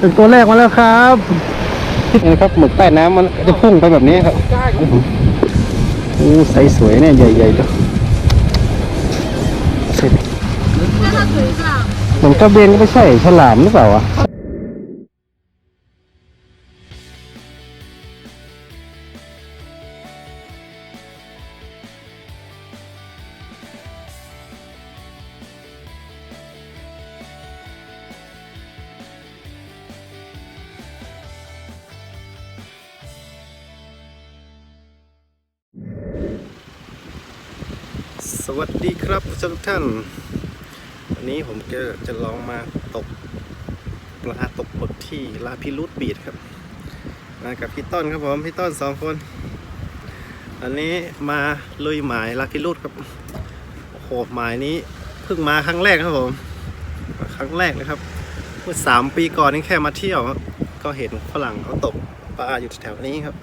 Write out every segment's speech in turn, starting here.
ถึงตัวแรกมาแล้วครับนี่นะครับหมึกใต้น้ำมันจะพุ่งไปแบบนี้ครับโอ้ใสสวยเนี่ยใหญ่ๆด้วยใส่เหมือนกระเบนก็ไม่ใช่ฉลามหรือเปล่าวะ ท่านวันนี้ผมจะจะลองมาตกปลาตกหมึกที่ลาพิรุธบีดครับ มากับพี่ต้นครับผม พี่ต้นสองคน อันนี้มาลุยหมายลาพิรุธครับโอ้โหหมายนี้เพิ่งมาครั้งแรกครับผม ครั้งแรกเลยครับ เมื่อสามปีก่อนนี่แค่มาเที่ยว ก็เห็นฝรั่งเขาตกปลาอยู่แถวนี้ครับ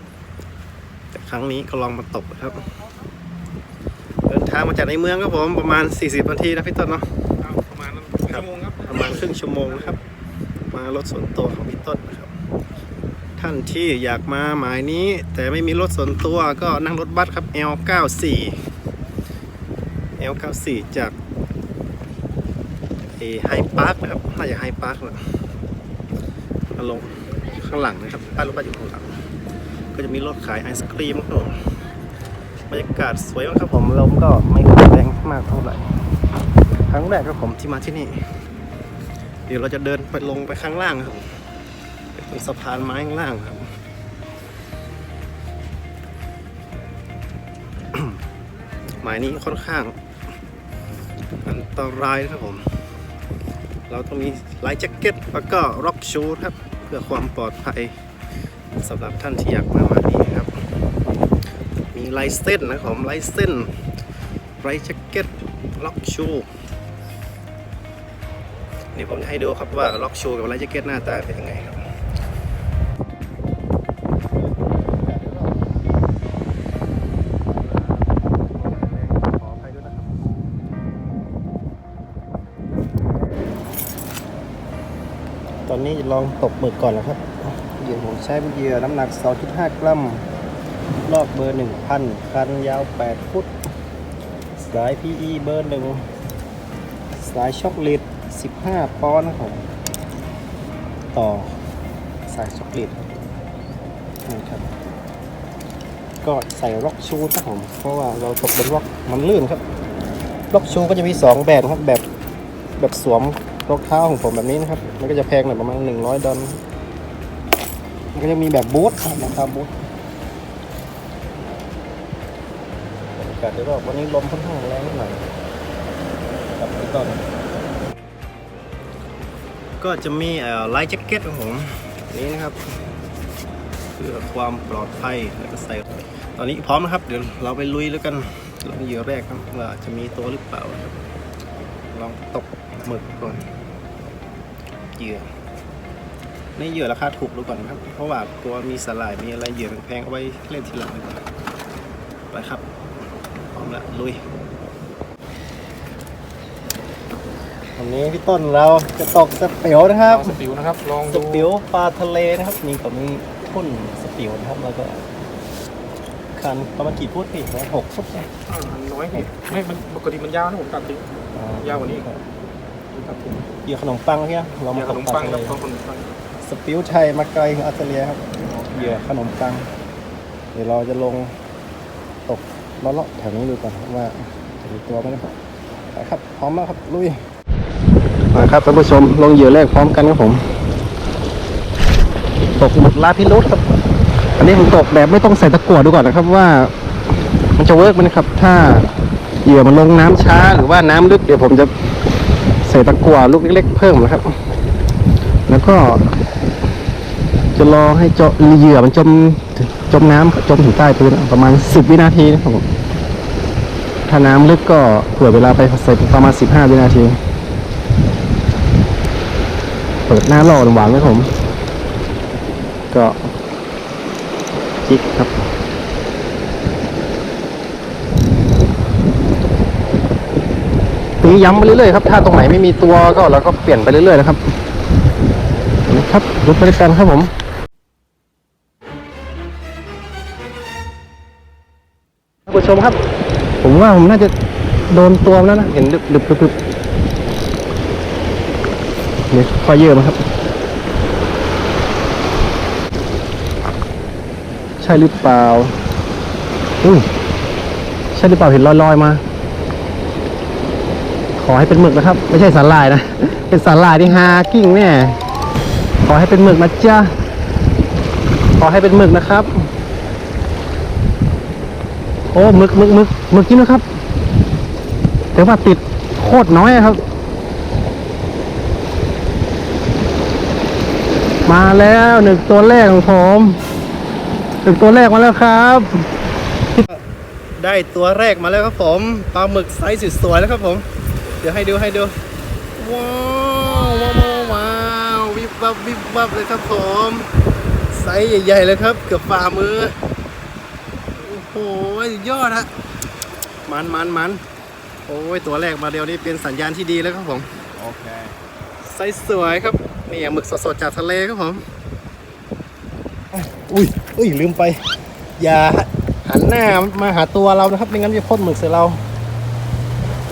แต่ครั้งนี้ก็ลองมาตกครับ ทางมาจากในเมืองครับผมประมาณ 40นาทีนะพี่ต้นเนาะประมาณนั้นครับชั่วโมงครับประมาณครึ่งชั่วโมงนะครับ มารถส่วนตัวของพี่ต้นนะครับ ท่านที่อยากมาหมายนี้ แต่ไม่มีรถส่วนตัวก็นั่งรถบัสครับ L94 L94 จากเอไฮพาร์คนะครับน่าจะไฮพาร์คนะมาลงข้างหลังนะครับป้ายรถบัสอยู่ข้างหลังก็จะมีรถขายไอศครีมครับผม บรรยากาศสวยมากครับผมลมก็ไม่แรงมากเท่าไหร่ครั้งแรกครับผมที่มาที่นี่ เดี๋ยวเราจะเดินไปลงไปข้างล่างครับไปตรงสะพานไม้ข้างล่างครับหมายนี้ค่อนข้างอันตรายนะครับผม เราต้องมีไลท์แจ็คเก็ตแล้วก็ร็อกชูครับ เพื่อความปลอดภัยสำหรับท่านที่อยากมามานี้ มีไลท์เส้นนะครับผมไลท์เส้นไลท์แจ็คเก็ตล็อกชูนี่ผมจะให้ดูครับว่าล็อกชูกับไลท์แจ็คเก็ตหน้าตาเป็นยังไงครับตอนนี้ลองตกหมึกก่อนนะครับเหยื่อผมใช้เป็นเหยื่อน้ำหนัก 2.5 กรัม ลอกเบอร์1,000คันยาว8ฟุต สาย PE เบอร์1สายช็อกโกแลต15ปอนด์นะครับผมต่อสายช็อกโกแลตนี่ครับก็ใส่ร็อกชูครับผม เพราะว่าเราตกบนร็อกมันลื่นครับร็อกชูก็จะมี 2 แบบครับ แบบแบบสวมรองเท้าของผมแบบนี้นะครับ มันก็จะแพงหน่อยประมาณ 100 ดอลลาร์มันก็จะมีแบบบูทครับนะครับบูทากาศโดยรอบวันนี้ลมค่อนข้างแรงหน่อยกับพี่ต้นก็จะมีไลท์แจ็คเก็ตของผมนี้นะครับ เพื่อความปลอดภัยแล้วก็ใส่ตอนนี้พร้อมนะครับ เดี๋ยวเราไปลุยแล้วกันลองเหยื่อแรกครับว่าจะมีตัวหรือเปล่าครับลองตกหมึกก่อนเหยื่อนี่เหยื่อราคาถูกดูก่อนครับ เพราะว่าตัวมีสลายมีอะไรเหยื่อแพงเอาไว้เล่นทีหลังไปครับ ละลุยวันนี้พี่ต้นเราจะตกสเปียวนะครับเอาสปิวนะครับลองสดูเปียวปลาทะเลนะครับนี่ผมมีทุ่นสเปียวนะครับแล้วก็คันประมาณกี่ฟุตพี่ประมาณหกฟุตนะอ่ามันน้อยไงไม่มันปกติมันยาวนะผมตัดทิ้ง ยาวกว่านี้อีก ผมตัดทิ้งเหยื่อขนมปังพี่นะเราเหมายื่อตขกนมปลาปังทะคเลรับต้องขนมปังสเปียวไทยมาไกลถึงออสเตรเลียครับเหยื่อขนมปัง เดี๋ยวเราจะลงตก เลาะๆแถวนี้ดูก่อนครับว่าจะมีตัวไหมนะครับไปครับ พร้อมแล้วครับ ลุยมาครับท่านผู้ชมลงเหยื่อแรกพร้อมกันครับผม ตกหมึกลาพิรุธครับ อันนี้ผมตกแบบไม่ต้องใส่ตะกั่วดูก่อนนะครับว่า มันจะเวิร์กไหมนะครับ ถ้าเหยื่อมันลงน้ำช้าหรือว่าน้ำลึกเดี๋ยวผมจะใส่ตะกั่วลูกเล็ก ๆ เพิ่มนะครับ แล้วก็ จะรอให้เจาะเหยื่อมันจม จมน้ำจมถึงใต้พื้นประมาณ 10 วินาทีนะครับผมถ้าน้ำลึกก็เผื่อเวลาไปใส่ประมาณ 15 วินาที เปิดหน้าล่อหวานไว้ผม ก็จิกครับตีย้ำไปเรื่อยๆครับ ถ้าตรงไหนไม่มีตัวก็เราก็เปลี่ยนไปเรื่อยๆนะครับคครับรุดไปด้วยกันครับผม ผู้ชมครับ ผมว่าผมน่าจะโดนตัวแล้วนะ เห็นดึบดึบดึบดึบนี่ค่อยเยอะมาครับ ใช่หรือเปล่าอุ้ยใช่หรือเปล่าเห็นลอยๆมา ขอให้เป็นหมึกนะครับ ไม่ใช่สาหร่ายนะ เป็นสาหร่ายที่ฮากิ้งแน่ขอให้เป็นหมึกนะจ๊ะขอให้เป็นหมึกนะครับ โอ้หมึกหมึกหมึกหมึกจริงนะครับ แต่ว่าติดโคตรน้อยอะครับ มาแล้วหนึ่งตัวแรกของผมหนึ่งตัวแรกมาแล้วครับ ได้ตัวแรกมาแล้วครับผมปลาหมึกไซส์สวยๆแล้วครับผม เดี๋ยวให้ดูให้ดูว้าวว้าวว้าวว้าววิบวับวิบวับเลยครับผมไซส์ใหญ่ๆเลยครับ เกือบฝ่ามือโอ้โห สุดยอดฮะมันมันมันโอ้ยตัวแรกมาเดียวนี้เป็นสัญญาณที่ดีแล้วครับผมโอเคไซส์สวยครับนี่หมึกสดๆจากทะเลครับผมอุ้ยอุ้ยลืมไป อย่าหันหน้ามาหาตัวเรานะครับไม่งั้นจะพ่นหมึกใส่เรา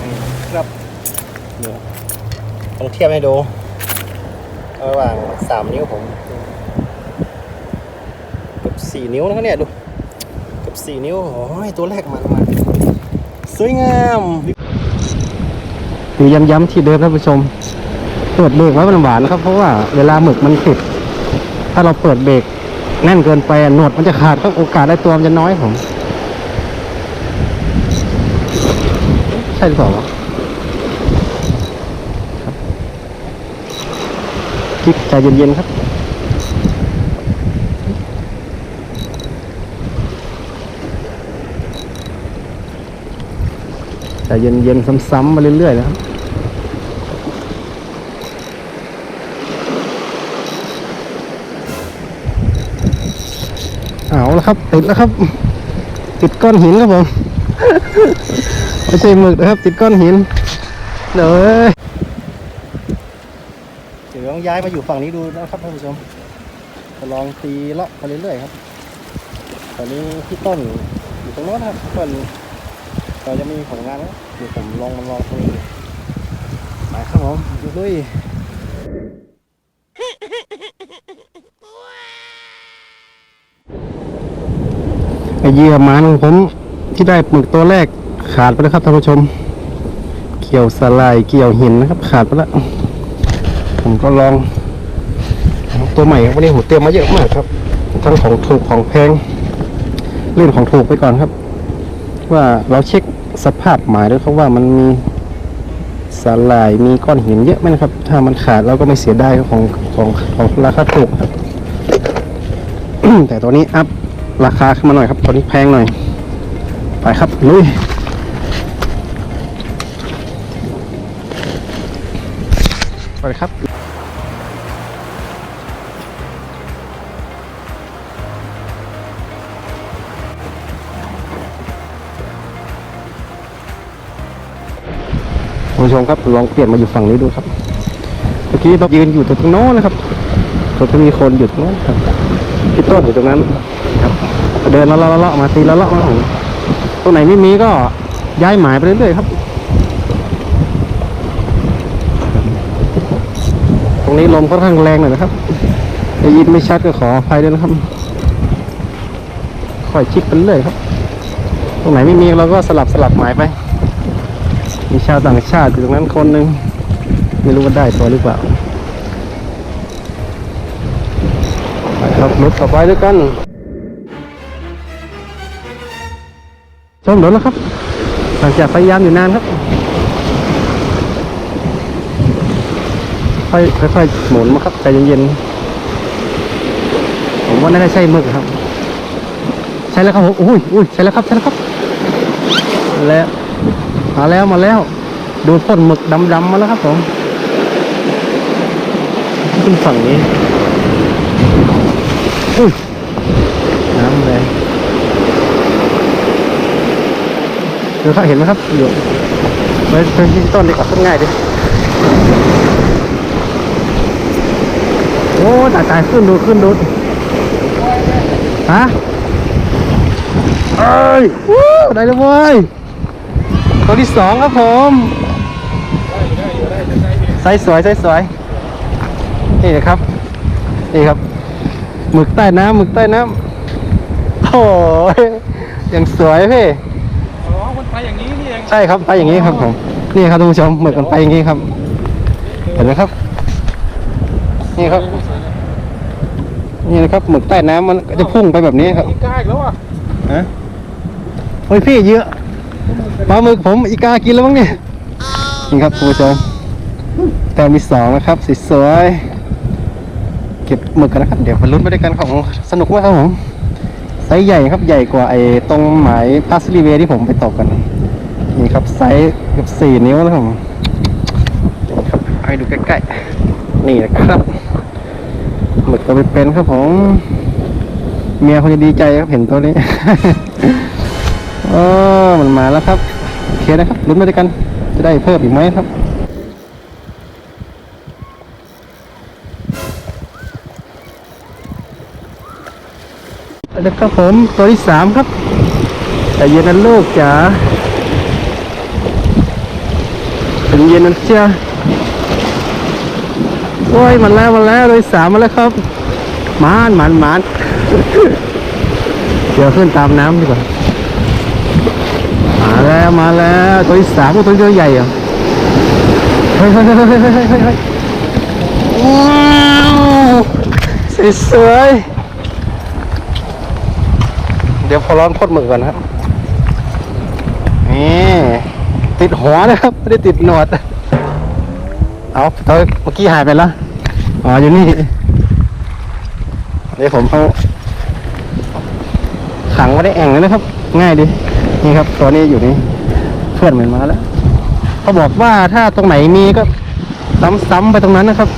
นี่ครับเดี๋ยวต้องเทียบให้ดูระหว่างสามนิ้วผมเกับสี่นิ้วนะครับเนี่ยดู สี่นิ้ว โอ้ย ตัวแรกมันมาสวยงามคือย้ำๆที่เดิมท่านผู้ชม เปิดเบรกไว้มันหวานครับ เพราะว่าเวลาหมึกมันติด ถ้าเราเปิดเบรกแน่นเกินไปหนวดมันจะขาดก็โอกาสได้ตัวมันจะน้อยผม ใช่หรือเปล่าคลิปใจเย็นๆครับ ใจเย็นๆซ้ำๆมาเรื่อยๆนะครับเอาแล้วครับ ติดแล้วครับ ติดก้อนหินครับผม ไม่ใช่หมึกนะครับ ติดก้อนหินเดี๋ยเอ้ยเดี๋ยวต้องย้ายมาอยู่ฝั่งนี้ดูนะครับท่านผู้ชมจะลองตีเลาะไปเรื่อยๆครับ ตอนนี้พี่ต้นอยู่ตรงโน้นนะครับต้น เราจะมีผลงานแล้วเดี๋ยวผมลองมาลองดูมาครับผมดูด้วยไอเหยื่อหมันของผมที่ได้หมึกตัวแรกขาดไปแล้วครับท่านผู้ชม เกี่ยวสลายเกี่ยวหินนะครับ ขาดไปแล้ว ผมก็ลองเอาตัวใหม่ครับวันนี้ผมเตรียมมาเยอะมากครับ ทั้งของถูกของแพงเล่นของถูกไปก่อนครับ ว่าเราเช็คสภาพหมายด้วยครับว่ามันมีสลายมีก้อนหินเยอะไหมนะครับ ถ้ามันขาดเราก็ไม่เสียไดายของของของราคาถูกครับ แต่ตัวนี้อัพราคาขึ้นมาหน่อยครับ ตอนนี้แพงหน่อย ไปครับลุยไปครับ ผู้ชมครับลองเปลี่ยนมาอยู่ฝั่งนี้ดูครับ เมื่อกี้เรายืนอยู่ตรงโน้นนะครับเราจะมีคนอยู่ตรงโน้นครับพี่ต้นอยู่ตรงนั้นครับ เดินเลาะเลาะละมาตีเลาะเลาะมาตรงไหนไม่มีก็ย้ายหมายไปเรื่อยๆครับ ตรงนี้ลมค่อนข้างแรงหน่อยนะครับได้ยินไม่ชัดก็ขออภัยด้วยนะครับค่อยชิดไปเรื่อยครับ ตรงไหนไม่มีเราก็สลับสลับหมายไป มีชาวต่างชาติอยู่ตรงนั้นคนหนึ่งไม่รู้ว่าได้ตัวหรือเปล่าไปครับรถต่อไปด้วยกันชมรถแล้วครับหลังจากพยายามอยู่นานครับค่อยค่อยๆหมุนมาครับใจเย็นๆผมว่าน่าจะใช่มึกครับ ใช่แล้วครับผมอุ้ยอุ้ยใช่แล้วครับใช่แล้วครับแล้ว มาแล้วมาแล้ว ดูพ่นหมึกดำๆมาแล้วครับผมขึ้นฝั่งนี้อุ้ยน้ำเลยเดี๋ยวเขาเห็นไหมครับอยู่ไว้เป็นที่ต้นดีกว่าขึ้นง่ายดิโอ้ตายตายขึ้นดูขึ้นดูฮะเอ้ยได้แล้วเว้ย ตัวที่สองครับผมไซส์สวยไซส์สวยนี่นะครับนี่ครับหมึกใต้น้ำหมึกใต้น้ำโอ้ยยังสวยพี่อ๋อมันไปอย่างนี้นี่เองใช่ครับไปอย่างนี้ครับผมนี่ครับท่านผู้ชมหมึกมันไปอย่างนี้ครับ เห็นไหมครับ นี่ครับ นี่นะครับหมึกใต้น้ำมันก็จะพุ่งไปแบบนี้ครับนี่กล้าอีกแล้วอะฮะโอ้ยพี่เยอะ ปลาหมึกผมอีกากินแล้วมั้งเนี่ยนี่ครับคุณผู้ชมแต้มที่สองนะครับสวยๆเก็บหมึกกันนะครับ เดี๋ยวมาลุ้นไปด้วยกันครับผมสนุกมากครับผมไซส์ใหญ่ครับใหญ่กว่าไอ้ตรงหมายพาสลีเวที่ผมไปตกกัน นี่ครับไซส์เกับสี่นิ้วนะครับผมครับให้ดูใกล้ๆนี่นะครับหมึกตัวเป็นๆครับผมเมียคงจะดีใจครับเห็นตัวนี้ ออมันมาแล้วครับ โอเคนะครับลุ้นไปด้วยกัน จะได้เพิ่มอีกไหมครับแล้วครับผมตัวที่สามครับ แต่เย็นนั้นลูกจ๋าเป็นเย็นนั้นเชียโอ้ยมันแล้วมันแล้วตัวที่สามมาแล้วครับหมานหมานหมานเดี๋ยวขึ้นตามน้ำดีกว่า มาแล้วมาแล้วตัวที่สามตัวตัวใหญ่อะเฮ้ยเฮ้ยเฮ้ยเฮ้ยเฮ้ยเฮ้ยว้าวสวยเดี๋ยวพอร้อนพดหมึกก่อนครับนี่ติดหัวนะครับไม่ได้ติดหนวดเอาเมื่อกี้หายไปแล้วอ๋ออยู่นี่เดี๋ยวผมเอาขังไว้ได้แอ่งเลยนะครับ ง่ายดี นี่ครับตัวนี้อยู่นี่เพื่อนเหมันมาแล้วเขาบอกว่าถ้าตรงไหนมีก็ซ้ำๆไปตรงนั้นนะครับ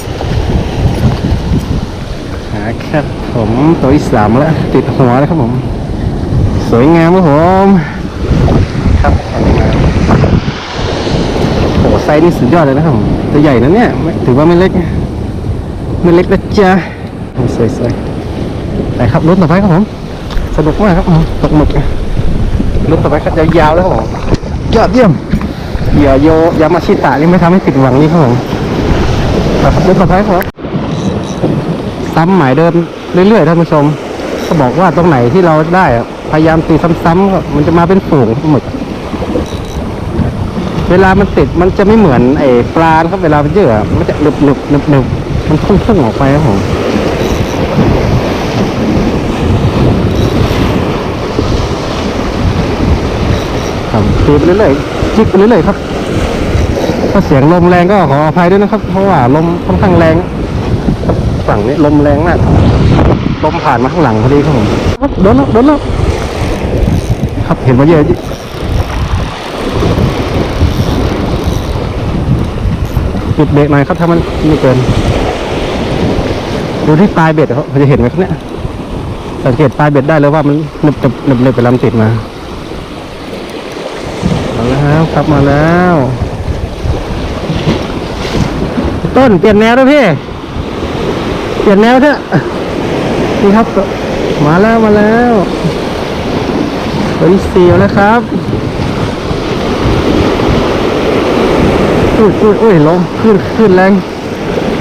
หาครับผมตัวที่สามแล้ว ติดหัวแล้วครับผม สวยงามครับผมครับโอ้โหไซส์นี่สุดยอดเลยนะครับผมตัวใหญ่นะเนี่ยถือว่าไม่เล็กไม่เล็กนะจ๊ะสวยๆไปครับรุ่นต่อไปครับผมสนุกมากครับตกหมึก ลุกต่อไปครับยาวๆแล้วครับผมยอดเยี่ยมเหยื่อโยยามาชิตะนี่ไม่ทำให้ผิดหวังนี่ครับผมครับลุกต่อไปครับผมซ้ำหมายเดิมเรื่อยๆท่านผู้ชมก็บอกว่าตรงไหนที่เราได้อะพยายามตีซ้ำๆก็มันจะมาเป็นฝูงหมึกเวลามันติดมันจะไม่เหมือนไอ้ปลานะครับเวลามันเยอะอะมันจะหนึบหนึบหนึบหนึบมันพุ่งๆออกไปครับผม ครับตีไปเรื่อยๆจิกไปเรื่อยๆครับ ถ้าเสียงลมแรงก็ขออภัยด้วยนะครับ เพราะว่าลมค่อนข้างแรง ฝั่งนี้ลมแรงมาก ลมผ่านมาข้างหลังพอดีครับผมโดนแล้วโดนแล้วครับเห็นมาเยอะปิดเบรกหน่อยครับถ้ามันไม่เกิน ดูที่ปลายเบ็ดครับพอจะเห็นไหมครับเนี่ยสังเกตปลายเบ็ดได้เลยว่ามันหนึบหนึบหนึบไปลำติดมา แล้วครับมาแล้ว ต้นเปลี่ยนแนวด้วพี่ เปลี่ยนแนวเถอะนี่ครับ มาแล้วมาแล้วตัวที่สี่แล้วครับอุ้ยอุ้ยอุ้ยลงขึ้นขึ้นแรง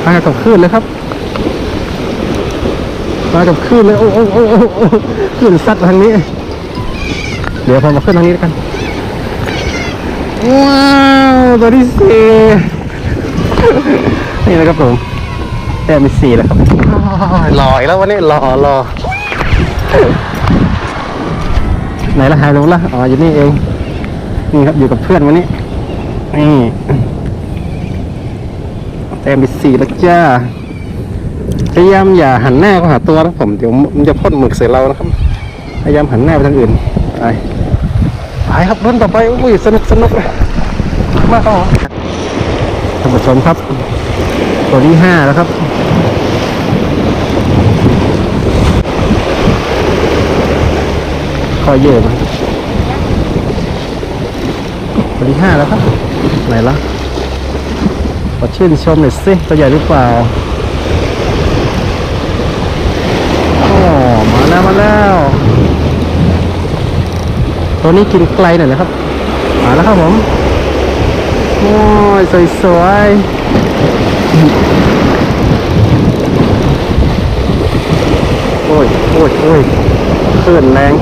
มากับขึ้นเลยครับมากับขึ้นเลยโอ้โอ้โอ้โอ้ขึ้นซัดทางนี้ เดี๋ยวผมมาขึ้นทางนี้แล้วกัน ว้าวตัวที่สี่นี่นะครับผมแต้มมีสี่แล้วครับอ้าวหล่ออีกแล้ววันนี้หล่อหล่อไหนละหายลงละอ๋ออยู่นี่เองนี่ครับอยู่กับเพื่อนวันนี้นี่แต้มมีสี่แล้วจ้าพยายามอย่าหันหน้าเข้าหาตัวนะผมเดี๋ยวมันจะพ่นหมึกใส่เรานะครับ พยายามหันหน้าไปทางอื่นไป ไปครับรุ่นต่อไปอุ้ยสนุกสนุกมากครับผมท่านผู้ชมครับ ตัวที่ห้าแล้วครับคอยเยอะมาตัวที่ห้าแล้วครับ ไหนละขอชื่นชมหน่อยสิตัวใหญ่หรือเปล่ามาแล้ว ตัวนี้กินไกลหน่อยนะครับมาแล้วครับผมโอ้ยสวยๆโอ้ยโอ้ยโอ้ยคลื่นแรง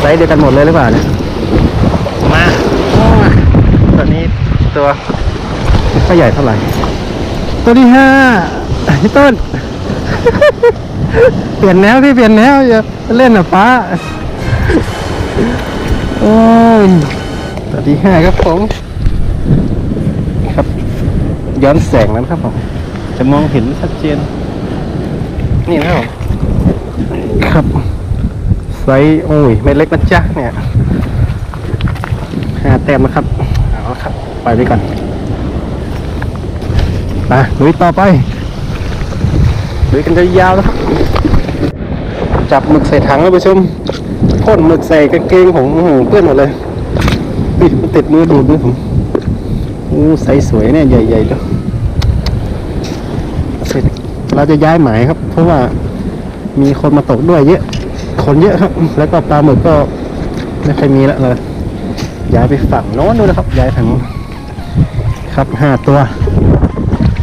ไซส์เดียวกันหมดเลยหรือเปล่าเนี่ยมาโอ้ยตัวนี้ตัวไม่ใหญ่เท่าไหร่ ตัวที่ห้าพี่ต้น เปลี่ยนแนวพี่เปลี่ยนแนวอย่าเล่นอะป้าโอ้ยตัวที่ห้าครับผม ครับ ย้อนแสงแล้วนครับผม จะมองเห็นชัดเจน นี่นะครับครับไซส์โอ้ยไม่เล็กนะจ๊ะเนี่ยห้าแต้มนะครับเอาละครับ ไปไปก่อนไปลุยต่อไปลุยกันยาวๆนะครับ จับหมึกใส่ถังแล้วผู้ชมพ่นหมึกใส่กางเกงผมอื้อหือเปื้อนหมดเลยมันติดมือดูดมือผมอู้ใสสวยเนี่ยใหญ่ๆด้วยเสร็จเราจะย้ายหมายครับ เพราะว่ามีคนมาตกด้วยเยอะคนเยอะครับ แล้วก็ปลาหมึกก็ไม่เคยมีแล้วเลยย้ายไปฝั่งโน้นด้วยนะครับ ย้ายฝั่งโน้นครับห้าตัว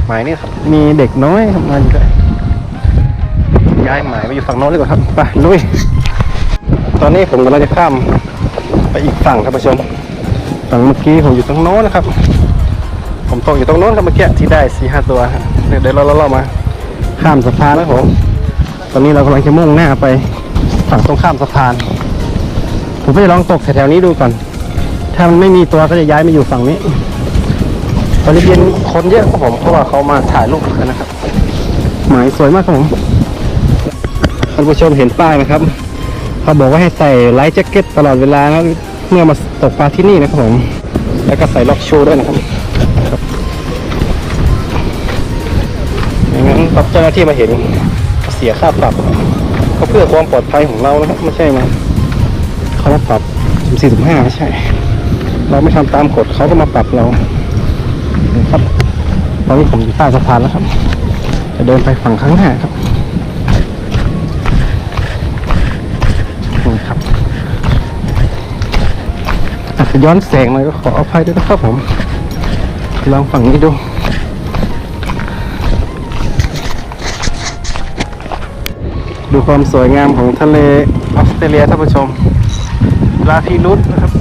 หมายนี่ครับ มีเด็กน้อยครับมาอยู่ด้วย ย้ายหมายไปอยู่ฝั่งโน้นเลยกว่าครับไปลุยตอนนี้ผมกำลังจะข้ามไปอีกฝั่งครับผู้ชมฝั่งเมื่อกี้ผมอยู่ตรงโน้นนะครับ ผมตกอยู่ตรงโน้นครับเมื่อกี้ที่ได้สี่ห้าตัวเดี๋ยวเราเรามาข้ามสะพานแล้วผมตอนนี้เรากำลังจะมุ่งหน้าไปฝั่งตรงข้ามสะพาน ผมไปลองตกแถวๆนี้ดูก่อน ถ้ามันไม่มีตัวก็จะย้ายมาอยู่ฝั่งนี้ตอนนี้เย็นคนเยอะครับผมเพราะว่าเขามาถ่ายรูปกันนะครับ หมายสวยมากครับผม ท่านผู้ชมเห็นป้ายไหมครับเขาบอกว่าให้ใส่ไลท์แจ็คเก็ตตลอดเวลานะเมื่อมาตกปลาที่นี่นะครับผมแล้วก็ใส่ล็อกชูด้วยนะครับไม่งั้นรับเจ้าหน้าที่มาเห็นเสียค่าปรับก็เพื่อความปลอดภัยของเรานะครับไม่ใช่มาเขามาปรับสี่สิบห้าไม่ใช่ เราไม่ทำตามกฎเขาก็มาปรับเราครับตอนนี้ผมอยู่ใต้สะพานแล้วครับ จะเดินไปฝั่งข้างหน้าครับนี่ครับอา จะย้อนแสงหน่อยก็ขออภัยด้วยนะครับผม ลองฝั่งนี้ดู ดูความสวยงามของทะเลออสเตรเลียท่านผู้ชม ลาพีรุสนะครับ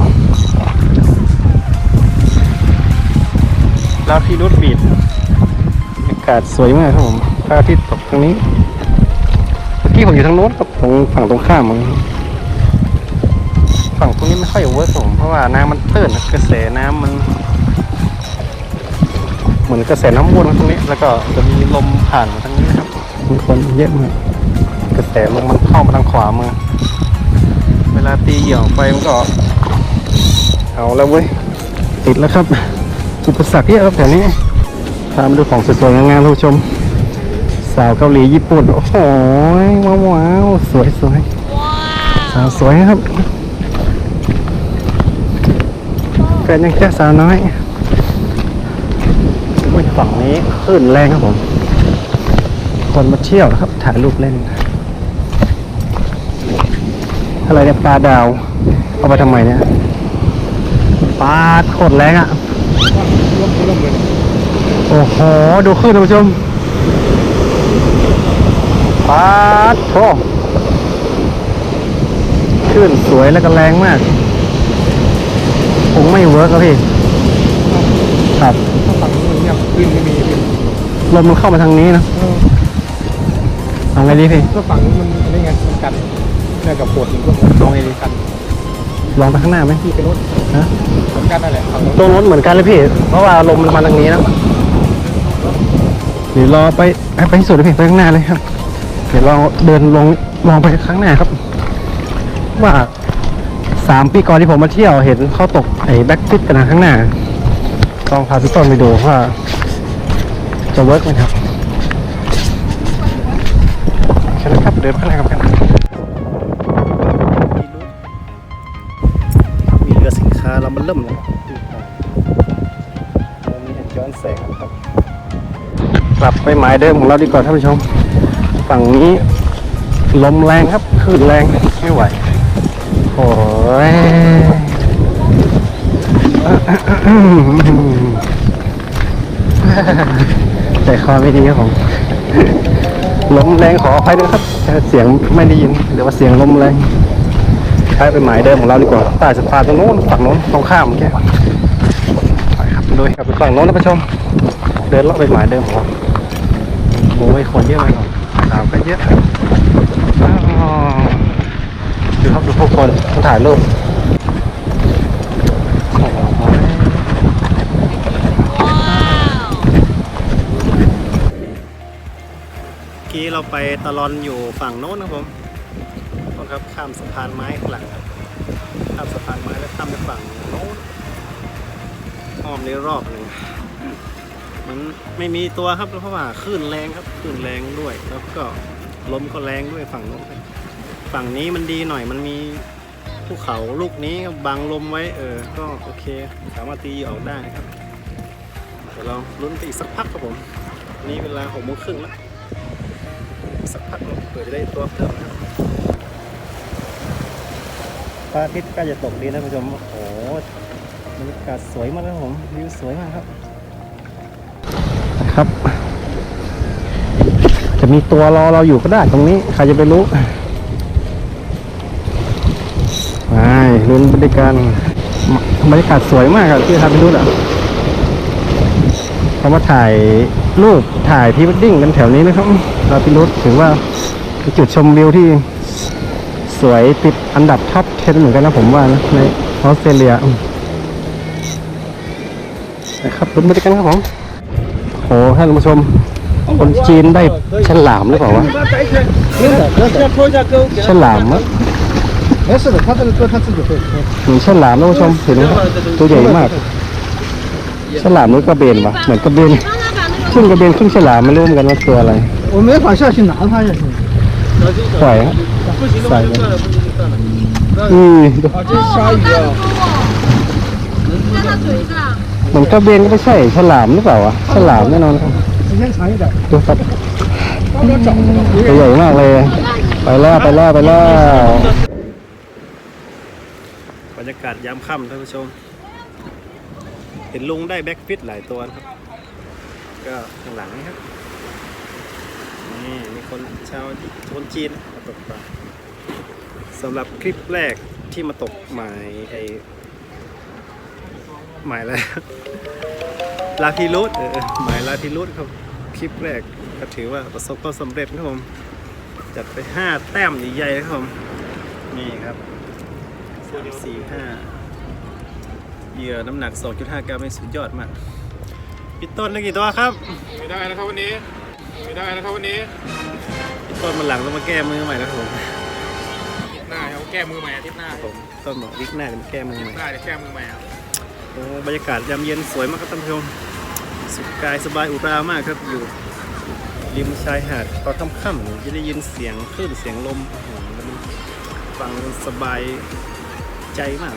ลาพีรุสบีดอากาศสวยมากครับผมพระอาทิตย์ตกทางนี้เมื่อกี้ผมอยู่ทางโน้นครับตรงฝั่งตรงข้ามมัน ฝั่งตรงนี้ไม่ค่อยเวิร์กผมเพราะว่าน้ำมันตื้นกระแสน้ำมัน เหมือนกระแสน้ำวนตรงนี้ แล้วก็จะมีลมผ่านมาทางนี้นะครับมีคนเยอะมากกระแสลมมันเข้ามาทางขวามือเวลาตีเหยี่ยวไปมันก็ เอาแล้วเว้ยติดแล้วครับอุปสรรคเยอะครับแถวนี้พามาดูของสวยๆงามๆท่านผู้ชม สาวเกาหลีญี่ปุ่น โอ้โหว้าวว้าวสวยสวยสาวสวยครับ แฟนยังแค่สาวน้อยฝั่งนี้คลื่นแรงครับผม คนมาเที่ยวนะครับ ถ่ายรูปเล่น อะไรเนี่ยปลาดาว เอาไปทำไมเนี่ยปลาโคตรแรงอะ่ะ โอ้โห ดูขึ้นท่านผู้ชมปลาโถขึ้นสวยแล้วก็แรงมาก คงไม่เวิร์กครับพี่ ครับถ้าฝั่งนู้นเงียบขึ้นไม่มีขึ้นลมมันเข้ามาทางนี้นะเออเอาไงดีพี่ ถ้าฝั่งนู้นมันอะไรไงมันกันเนี่ยกับโขดหินพวกนี้ลงไอ้กันลองไปข้างหน้าไหมที่เป็นรถฮะเหมือนกันนั่นแหละฝั่งนู้นตรงนู้นเหมือนกันเลยพี่ เพราะว่าลมมันมาทางนี้นะเดี๋ยวรอไปให้ไปที่สุดเลยพี่ไปข้างหน้าเลยครับ เดี๋ยวลองเดินลงลองไปข้างหน้าครับ ว่า สามปีก่อนที่ผมมาเที่ยวเห็นเขาตกไอ้แบ็กฟิตกันนะข้างหน้าลองพาพี่ต้นไปดูว่า จะเวิร์กไหมครับใช่ครับเดินไปข้างหน้ากันมีเรือสินค้าเรามันเริ่มแล้วตรงนี้ย้อนแสงนะครับ กลับไปหมายเดิมของเราดีกว่าท่านผู้ชม ฝั่งนี้ลมแรงครับคลื่นแรงไม่ไหว โอ้ยใจคอไม่ดีครับผมลมแรงขออภัยด้วยครับแต่เสียงไม่ได้ยินหรือว่าเสียงลมแรงใช้เป็นหมายเดิมของเราดีกว่าใต้สะพานตรงโน้นฝั่งโน้นตรงข้ามเมื่อกี้ไปครับไปด้วยครับไปฝั่งโน้นนะผู้ชม เดินเลาะไปหมายเดิมของเราโอ้ยคนเยอะมากครับสาวก็เยอะอ้าว ดูครับดูพวกคนถ่ายรูปโอ้โหเมื่อกี้เราไปตะลอนอยู่ฝั่งโน้นครับผมต้นครับข้ามสะพานไม้ข้างหลังครับข้ามสะพานไม้แล้วข้ามไปฝั่งโน้นอ้อมในรอบหนึ่งมันไม่มีตัวครับเพราะว่าคลื่นแรงครับคลื่นแรงด้วย แล้วก็ลมก็แรงด้วยฝั่งโน้นครับ ฝั่งนี้มันดีหน่อยมันมีภูเขาลูกนี้บังลมไว้เออ ก็โอเค สามารถตีออกได้ครับเดี๋ยวเราลุ้นไปอีกสักพักครับผมนี่เวลาหกโมงครึ่งแล้วอีกสักพักเราเผื่อจะได้ตัวเพิ่มนะครับพระอาทิตย์ใกล้จะตกดีนะคุณผู้ชมโอ้โหบรรยากาศสวยมากครับผมวิวสวยมากครับ ครับ จะมีตัวรอเราอยู่ก็ได้ตรงนี้ใครจะไปรู้ ไปลุ้นบรรยากาศบรรยากาศสวยมากครับที่ทำไปรู้อะเขามาถ่ายรูปถ่ายพรีเวดดิ้งกันแถวนี้นะครับเราพิรุธถือว่าเป็นจุดชมวิวที่สวยติดอันดับท็อป10เหมือนกันนะผมว่านะในออสเตรเลียนะครับลุ้นบรรยกาศครับผมโอ้ท่านผู้ชม คนจีนได้ฉลามหรือเปล่าวะฉลามอะ 没事的，他这个歌他自己会。 เหมือนฉลามท่านผู้ชมเห็นไหมครับตัวใหญ่มาก ฉลามหรือกระเบนวะเหมือนกระเบนครึ่งกระเบนครึ่งฉลามไม่รู้เหมือนกันว่าตัวอะไร 我没法下去拿它下去。 ปล่อยฮะใส่เลยอืมดู 啊，这是鲨鱼啊！在它嘴上。 เหมือนกระเบนก็ไม่ใช่ฉลามหรือเปล่าวะฉลามแน่นอนครับ 时间长一点， ดูครับ 刚刚找的。 ตัวใหญ่มากเลย ไปแล้วไปแล้วไปแล้วบ รรยากาศยามค่ำท่านผู้ชม เห็นลุงได้แบ็กฟิตหลายตัวนะครับ ก็ข้างหลังนี่ครับนี่มีคนชาวคนจีนมาตกปลาสำหรับคลิปแรกที่มาตกหมายไอหมายอะไรลาพิรุธเออหมายลาพิรุธครับคลิปแรกก็ถือว่าประสบความสำเร็จครับผมจัดไป 5 แต้มใหญ่ๆนะครับผมนี่ครับ สี่ห้าเหยื่อน้ำหนัก 2.5 กรัมไม่สุดยอดมากพี่ต้นได้กี่ตัวครับ ไม่ได้นะครับวันนี้ ไม่ได้นะครับวันนี้พี่ต้นมาหลังต้องมาแก้มือใหม่แล้วครับผมอาทิตย์หน้าเขาแก้มือใหม่อาทิตย์หน้าผมต้นบอกวิกหน้าจะมาแก้มือใหม่หน้าจะแก้มือใหม่ครับโอ้บรรยากาศยามเย็นสวยมากครับท่านผู้ชมสุขกายสบายอุรามากครับอยู่ริมชายหาดตอนค่ำๆจะได้ยินเสียงคลื่นเสียงลมโอ้โหมันฟังสบาย ใจมาก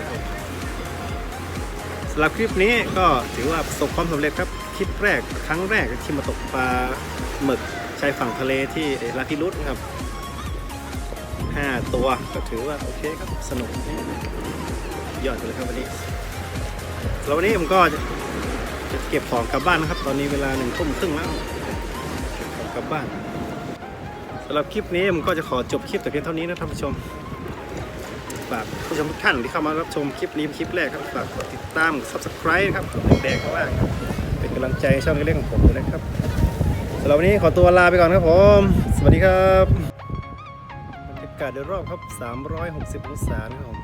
สำหรับคลิปนี้ก็ถือว่าประสบความสำเร็จครับคลิปแรกครั้งแรกที่มาตกปลาหมึกชายฝั่งทะเลที่ลาทิรุตครับห้าตัวก็ถือว่าโอเคครับสนุกยอดเลยครับวันนี้แล้ววันนี้ผมก็จะจะเก็บของกลับบ้านนะครับ ตอนนี้เวลาหนึ่งทุ่มครึ่งแล้วเก็บของกลับบ้านสำหรับคลิปนี้ผมก็จะขอจบคลิปแต่เพียงเท่านี้นะท่านผู้ชม ฝากผู้ชมทุกท่านที่เข้ามารับชมคลิปนี้เป็นคลิปแรกครับฝากกดติดตาม subscribe นะครับแดงๆข้างล่างครับเป็นกำลังใจให้ช่องเล็กๆของผมด้วยนะครับสำหรับวันนี้ขอตัวลาไปก่อนครับผม สวัสดีครับบรรยากาศโดยรอบครับ 360 องศาครับผม